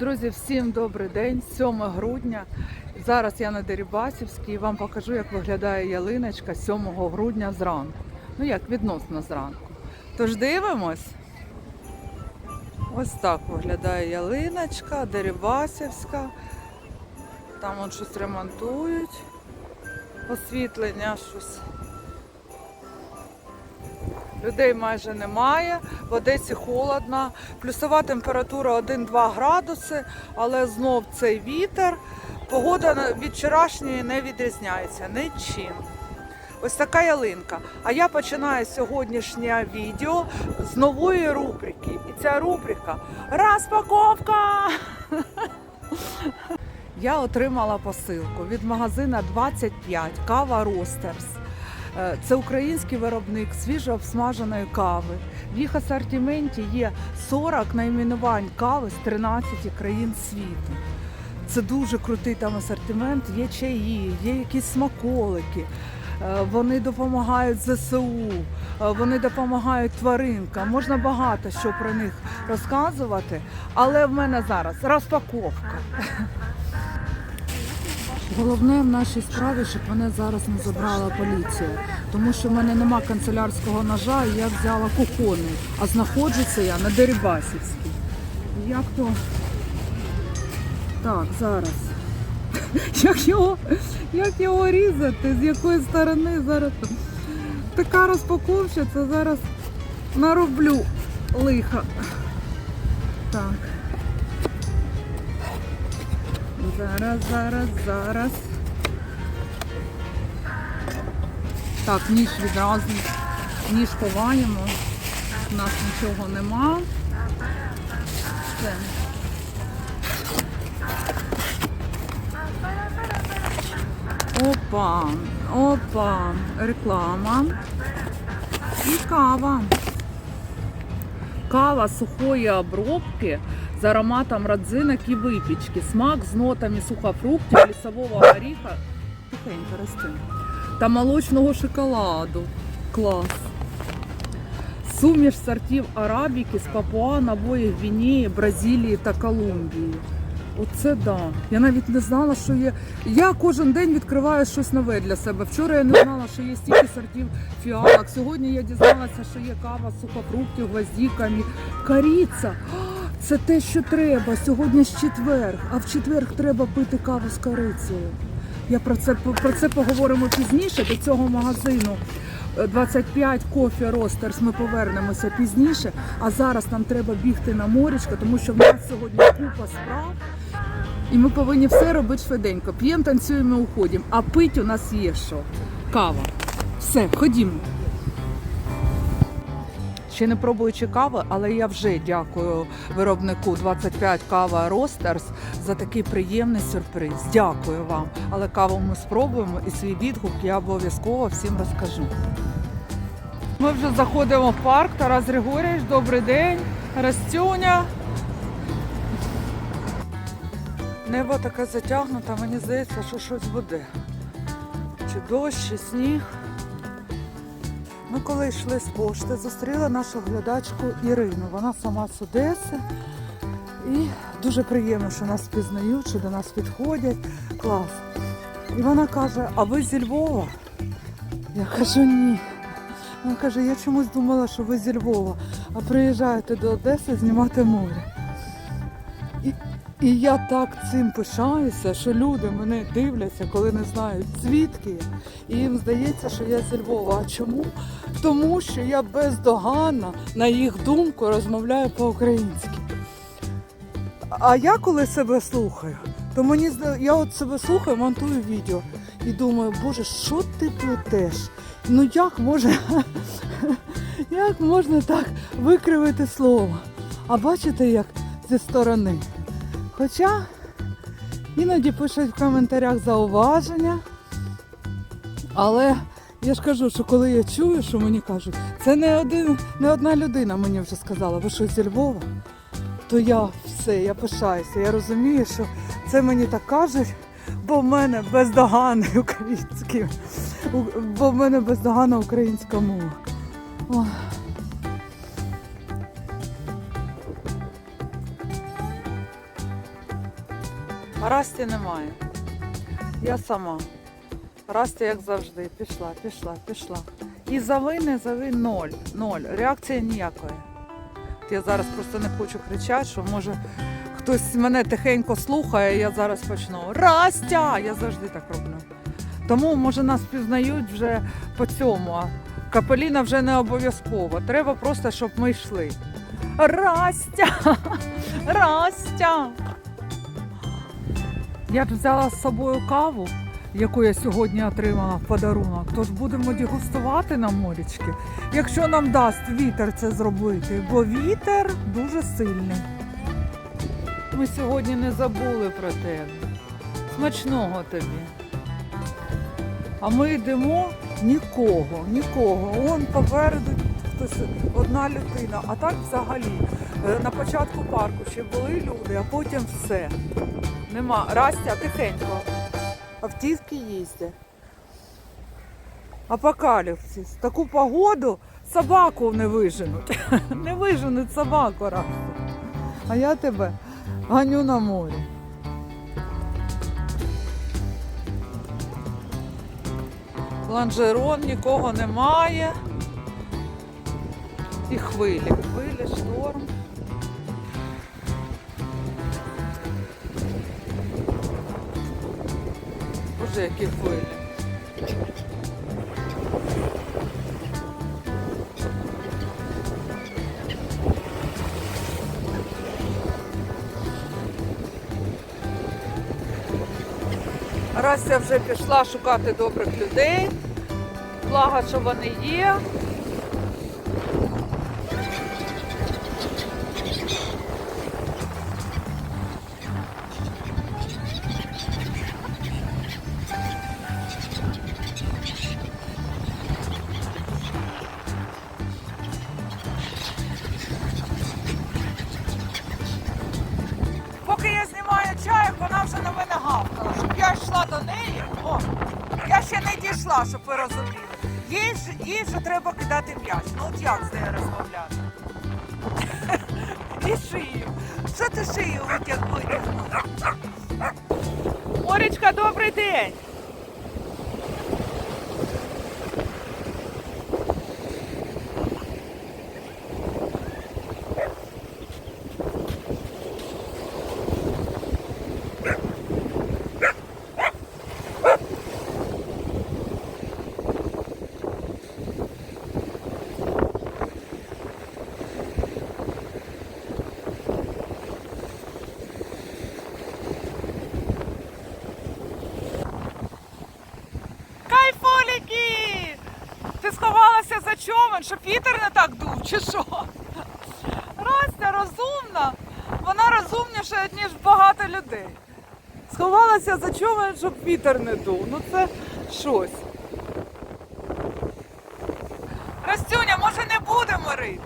Друзі, всім добрий день, 7 грудня. Зараз я на Дерибасівській і вам покажу, як виглядає ялиночка 7 грудня зранку. Ну як відносно зранку. Тож дивимось. Ось так виглядає ялиночка, Дерибасівська. Там от щось ремонтують. Освітлення щось. Людей майже немає, в Одесі холодно, плюсова температура 1-2 градуси, але знов цей вітер. Погода від вчорашньої не відрізняється нічим. Ось така ялинка. А я починаю сьогоднішнє відео з нової рубрики. І ця рубрика Розпаковка! Я отримала посилку від магазина 25 Кава Ростерс. Е, Це український виробник свіжо обсмаженої кави. В їх асортименті є 40 найменувань кави з 13 країн світу. Це дуже крутий там асортимент. Є чаї, є якісь смаколики. Е, Вони допомагають ЗСУ, е, вони допомагають тваринкам. Можна багато що про них розказувати, але в мене зараз розпаковка. Головне в нашій справі, щоб мене зараз не забрала поліція, тому що в мене нема канцелярського ножа, і я взяла кухонний, а знаходжуся я на Дерибасівській. Як то так, зараз. Як його, як його різати, з якої сторони зараз така розпаковщиця, зараз нароблю лиха. Так. Зараз, зараз, зараз. Так, ніж відразу. Ніж ховаємо. У нас нічого нема. Все. Опа, опа, реклама. І кава. Кава сухої обробки з ароматом родзинок і випічки. Смак з нотами сухофруктів, лісового горіха. Тихенько рости. Та молочного шоколаду. Клас. Суміш сортів арабіки з Папуа, Нової Гвінеї, Бразилії та Колумбії. Оце да. Я навіть не знала, що є. Я кожен день відкриваю щось нове для себе. Вчора я не знала, що є стільки сортів фіалок. Сьогодні я дізналася, що є кава з сухофруктів, гвоздіками, коріця. Це те, що треба. Сьогодні ж четверг, а в четверг треба пити каву з корицею. Я про це про це поговоримо пізніше до цього магазину. Е, 25 кофі Ростерс ми повернемося пізніше. А зараз нам треба бігти на морічко, тому що в нас сьогодні купа справ. І ми повинні все робити швиденько. П'ємо, танцюємо, уходимо. А пить у нас є що? Кава. Все, ходімо. Ще не пробуючи кави, але я вже дякую виробнику 25 кава Ростерс за такий приємний сюрприз. Дякую вам. Але каву ми спробуємо і свій відгук я обов'язково всім розкажу. Ми вже заходимо в парк. Тарас Григорійович, добрий день. Растюня. Небо таке затягнуте, мені здається, що щось буде. Чи дощ, чи сніг. Ми коли йшли з пошти, зустріли нашу глядачку Ірину. Вона сама з Одеси. І дуже приємно, що нас впізнають, що до нас підходять. Клас. І вона каже, а ви зі Львова? Я кажу, ні. Вона каже, я чомусь думала, що ви зі Львова, а приїжджаєте до Одеси знімати море. І, я так цим пишаюся, що люди мене дивляться, коли не знають, звідки. І їм здається, що я зі Львова. А чому? Тому що я бездоганно, на їх думку, розмовляю по-українськи. А я коли себе слухаю, то мені я от себе слухаю, монтую відео і думаю, боже, що ти плетеш? Ну як може, як можна так викривити слово? А бачите, як зі сторони. Хоча іноді пишуть в коментарях зауваження, але я ж кажу, що коли я чую, що мені кажуть, це не один, не одна людина мені вже сказала, ви що зі Львова, то я все, я пишаюся. Я розумію, що це мені так кажуть, бо в мене бездоганний український, бо в мене бездоганна українська мова. Расті немає. Я сама. Расті, як завжди, пішла, пішла, пішла. І зави, не зави ноль. Ноль. Реакції ніякої. Я зараз просто не хочу кричати, що може хтось мене тихенько слухає, я зараз почну. Растя! Я завжди так роблю. Тому, може, нас пізнають вже по цьому. Капеліна вже не обов'язково. Треба просто, щоб ми йшли. Растя! Растя! Я ж взяла з собою каву, яку я сьогодні отримала в подарунок. Тож будемо дегустувати на морічки, якщо нам дасть вітер це зробити, бо вітер дуже сильний. Ми сьогодні не забули про тебе. Смачного тобі. А ми йдемо нікого, нікого. Он попереду хтось одна людина. А так взагалі е, на початку парку ще були люди, а потім все. Нема. Растя, тихенько. Автівки їздять. Апокаліпсис. Таку погоду собаку не виженуть. Не виженуть собаку Растя. А я тебе ганю на морі. Ланжерон, нікого немає. І хвилі. Хвилі, шторм. Боже, які хвилі. Рася вже пішла шукати добрих людей. Благо, що вони є. Сховалася що Пітер не так дув, чи що? Растя розумна. Вона розумніша, ніж багато людей. Сховалася за човен, щоб вітер не дув. Ну це щось. Растюня, може не будемо рити?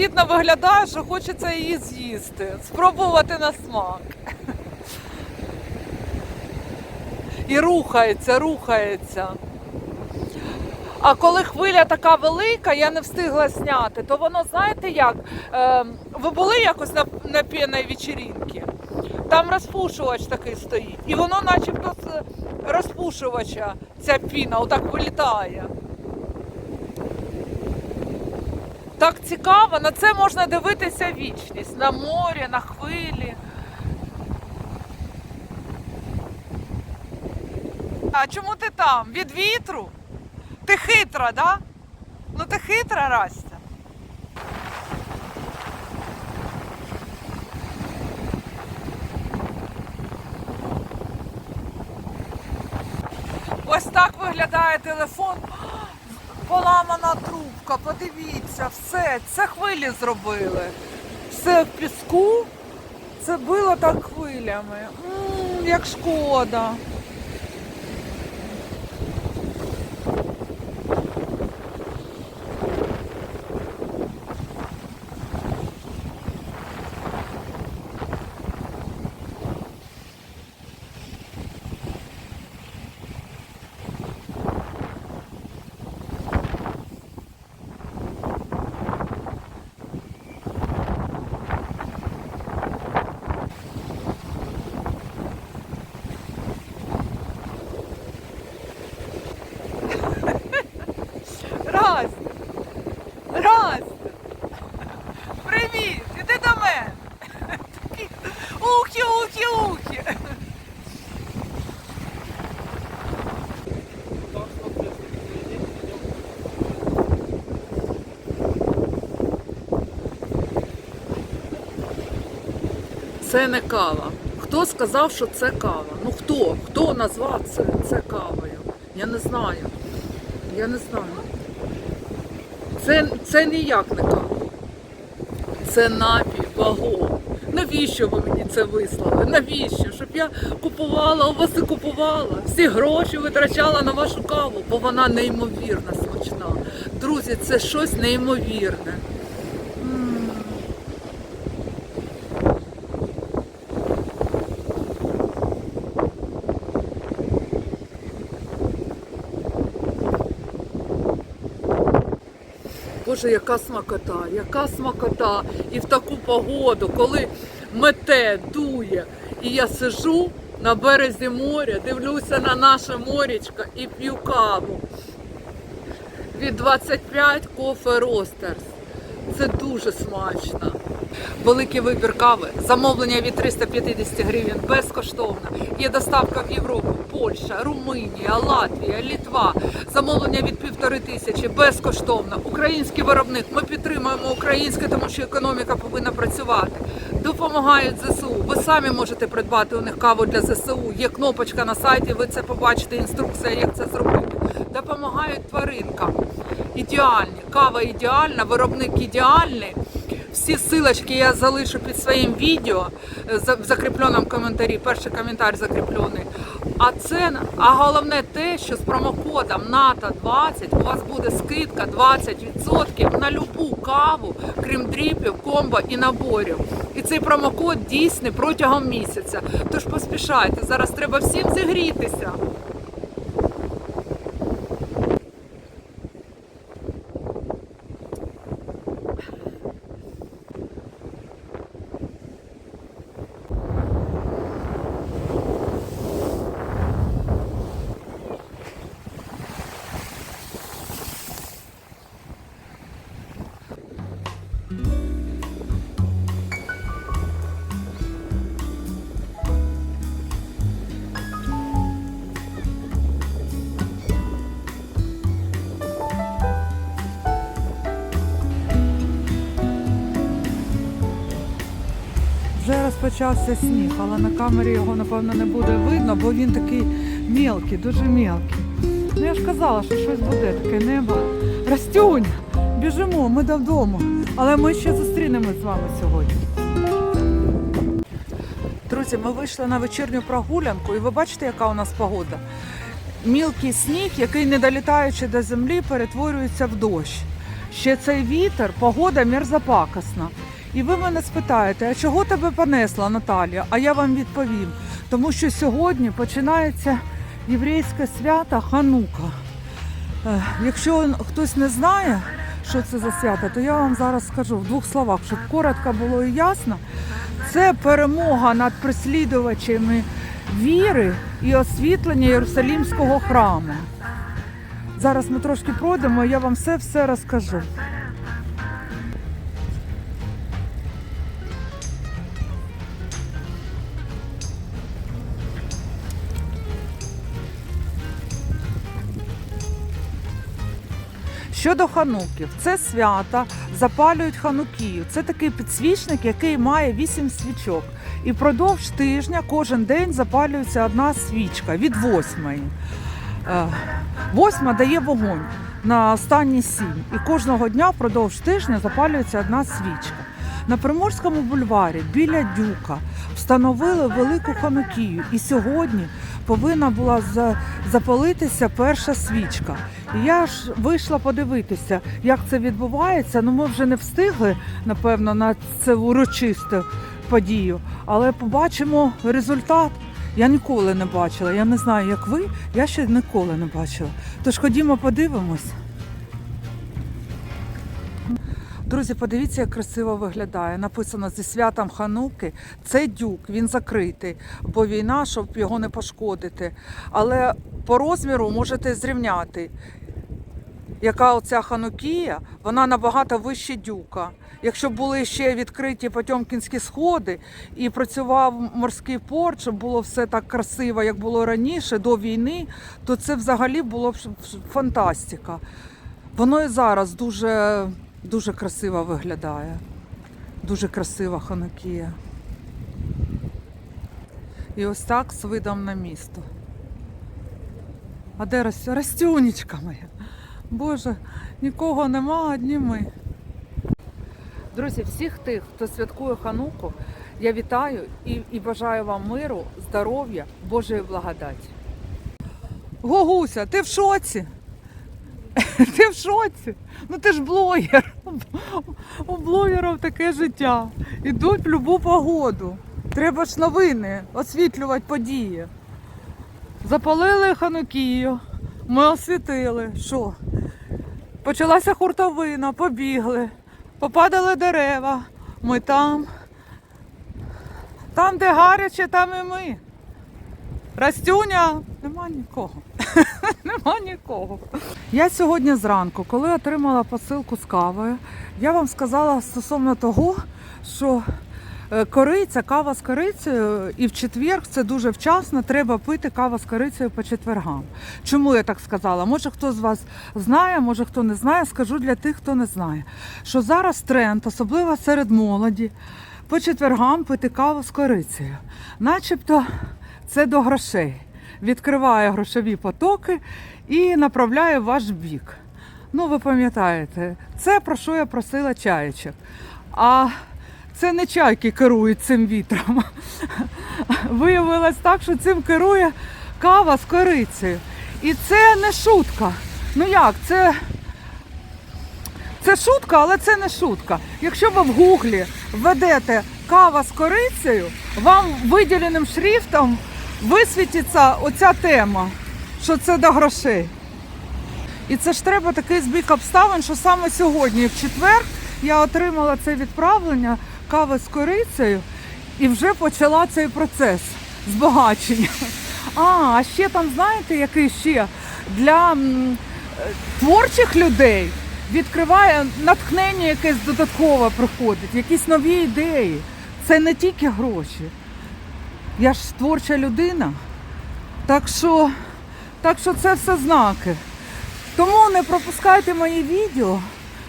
Апетитно виглядає, що хочеться її з'їсти, спробувати на смак. І рухається, рухається. А коли хвиля така велика, я не встигла зняти, то воно знаєте як? Е, ви були якось на, на п'яній вечірінці? Там розпушувач такий стоїть. І воно начебто з розпушувача ця піна отак вилітає. Так цікаво, на це можна дивитися вічність. На морі, на хвилі. А чому ти там? Від вітру? Ти хитра, да? Ну ти хитра, Растя. Ось так виглядає телефон. Поламана трубка, подивіться, все, це хвилі зробили. Все в піску, це було так хвилями. М, як шкода. Раз. Раз. Привіт! Іди до мене. Такі Ухи, ухи, ухи. Це не кава. Хто сказав, що це кава? Ну хто? Хто назвав це, це кавою? Я не знаю. Я не знаю. Це, це ніяк не кава. Це напій, вагон. Навіщо ви мені це вислали? Навіщо? Щоб я купувала у вас і купувала. Всі гроші витрачала на вашу каву, бо вона неймовірно смачна. Друзі, це щось неймовірне. Боже, яка смакота, яка смакота. І в таку погоду, коли мете, дує, і я сижу на березі моря, дивлюся на наше морячко і п'ю каву. Від 25 кофе Ростерс. Це дуже смачно. Великий вибір кави, замовлення від 350 гривень безкоштовно. Є доставка в Європу, Польща, Румунія, Латвія, Літва. Замовлення від півтори тисячі безкоштовно. Український виробник. Ми підтримуємо українське, тому що економіка повинна працювати. Допомагають ЗСУ. Ви самі можете придбати у них каву для ЗСУ. Є кнопочка на сайті, ви це побачите. Інструкція, як це зробити. Допомагають тваринкам. Ідеальні. Кава ідеальна, виробник ідеальний. Всі силочки я залишу під своїм відео е, в закріпленому коментарі. Перший коментар закріплений. А це а головне те, що з промокодом НАТО 20 у вас буде скидка 20% на любу каву, крім дріпів, комбо і наборів. І цей промокод дійсний протягом місяця. Тож поспішайте, зараз треба всім зігрітися. Вже розпочався сніг, але на камері його, напевно, не буде видно, бо він такий мелкий, дуже мелкий. Ну я ж казала, що щось буде, таке небо. Растюнь, біжимо, ми додому. Але ми ще зустрінемось з вами сьогодні. Друзі, ми вийшли на вечірню прогулянку, і ви бачите, яка у нас погода. Мілкий сніг, який, не долітаючи до землі, перетворюється в дощ. Ще цей вітер, погода мерзопакосна. І ви мене спитаєте, а чого тебе понесла, Наталія? А я вам відповім. Тому що сьогодні починається єврейське свято Ханука. Е, Якщо хтось не знає, що це за свято, то я вам зараз скажу в двох словах, щоб коротко було і ясно. Це перемога над переслідувачами віри і освітлення Єрусалімського храму. Зараз ми трошки пройдемо, і я вам все все розкажу. Щодо хануків, це свята запалюють ханукію. Це такий підсвічник, який має 8 свічок. І впродовж тижня кожен день запалюється одна свічка від восьмої. Е, Восьма дає вогонь на останні сім. І кожного дня впродовж тижня запалюється одна свічка. На Приморському бульварі біля Дюка встановили велику ханукію. І сьогодні повинна була запалитися перша свічка. Я ж вийшла подивитися, як це відбувається. Ну, ми вже не встигли, напевно, на це урочисту подію, але побачимо результат. Я ніколи не бачила. Я не знаю, як ви, я ще ніколи не бачила. Тож ходімо, подивимось. Друзі, подивіться, як красиво виглядає. Написано зі святом Хануки. Це дюк, він закритий, бо війна, щоб його не пошкодити. Але по розміру можете зрівняти. Яка оця ханукія, вона набагато вище дюка. Якщо були ще відкриті Потьомкінські сходи і працював морський порт, щоб було все так красиво, як було раніше, до війни, то це взагалі було б фантастика. Воно і зараз дуже, дуже красиво виглядає. Дуже красива ханукія. І ось так з видом на місто. А де Растю? Растюнечка моя? Боже, нікого нема, одні ми. Друзі, всіх тих, хто святкує хануку, я вітаю і, і бажаю вам миру, здоров'я, Божої благодаті. Гогуся, ти в шоці? Ти в шоці? Ну ти ж блогер. У блогерів таке життя. Ідуть в любу погоду. Треба ж новини, освітлювати події. Запалили ханукію, ми освітили. Що? Почалася хуртовина, побігли, попадали дерева. Ми там. Там, де гаряче, там і ми. Растюня, нема нікого. Нема нікого. Я сьогодні зранку, коли отримала посилку з кавою, я вам сказала стосовно того, що е, кориця, кава з корицею, і в четвер це дуже вчасно. Треба пити каву з корицею по четвергам. Чому я так сказала? Може хто з вас знає, може хто не знає. Скажу для тих, хто не знає, що зараз тренд, особливо серед молоді, по четвергам пити каву з корицею. Начебто це до грошей. Відкриває грошові потоки і направляє ваш бік. Ну, ви пам'ятаєте, це про що я просила чаєчок. А це не чайки керують цим вітром. Виявилось так, що цим керує кава з корицею. І це не шутка. Ну як, це. Це шутка, але це не шутка. Якщо ви в гуглі введете кава з корицею, вам виділеним шрифтом висвітиться оця тема, що це до грошей. І це ж треба такий збіг обставин, що саме сьогодні, в четвер, я отримала це відправлення кави з корицею і вже почала цей процес збагачення. А, а ще там, знаєте, який ще для творчих людей відкриває натхнення якесь додаткове приходить, якісь нові ідеї. Це не тільки гроші. Я ж творча людина. Так що, так що це все знаки. Тому не пропускайте мої відео,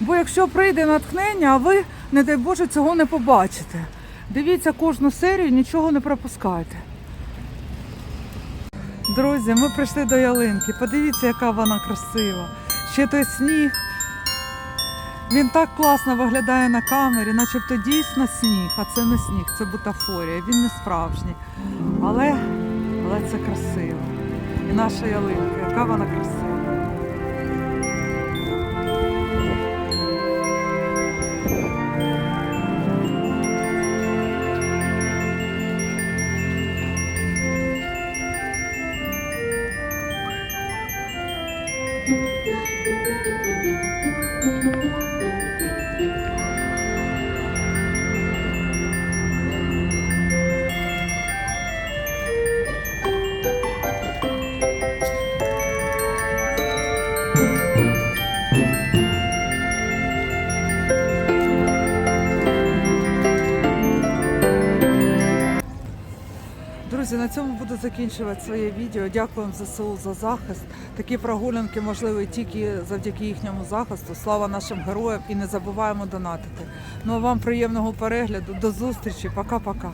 бо якщо прийде натхнення, а ви, не дай Боже, цього не побачите. Дивіться кожну серію, нічого не пропускайте. Друзі, ми прийшли до ялинки. Подивіться, яка вона красива. Ще той сніг. Він так класно виглядає на камері, начебто дійсно сніг, а це не сніг, це бутафорія. Він не справжній. Але, але це красиво. І наша ялинка, яка вона красива. Закінчувати своє відео. Дякую вам ЗСУ за захист. Такі прогулянки можливі тільки завдяки їхньому захисту. Слава нашим героям і не забуваємо донатити. Ну а вам приємного перегляду. До зустрічі. Пока-пока.